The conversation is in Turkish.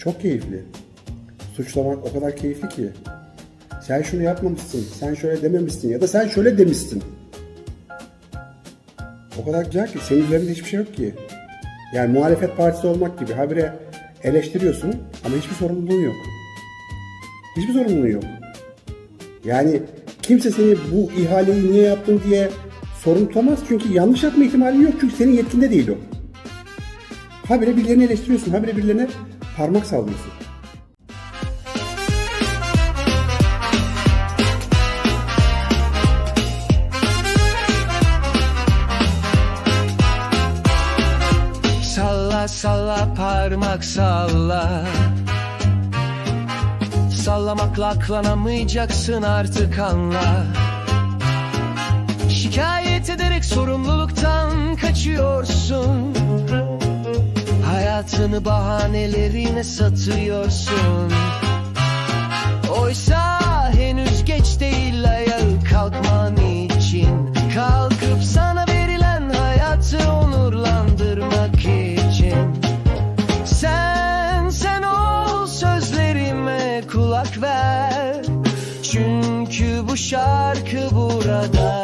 Çok keyifli. Suçlamak o kadar keyifli ki. Sen şunu yapmamışsın, sen şöyle dememişsin ya da sen şöyle demişsin. O kadar güzel ki senin üzerinde hiçbir şey yok ki. Yani muhalefet partisi olmak gibi habire eleştiriyorsun ama hiçbir sorumluluğun yok. Hiçbir sorumluluğun yok. Yani kimse seni bu ihaleyi niye yaptın diye sorun tutamaz çünkü yanlış yapma ihtimali yok çünkü senin yetkinde değil o. Habire birilerini eleştiriyorsun, habire birilerine parmak sallıyorsun. Salla salla parmak salla. Sallamakla aklanamayacaksın artık anla. Şikayet ederek sorumluluktan kaçıyorsun Hayatını bahanelerine satıyorsun. Oysa henüz geç değil ayağa kalkman için. Kalkıp sana verilen hayatı onurlandırmak için. Sen sen ol sözlerime kulak ver. Çünkü bu şarkı burada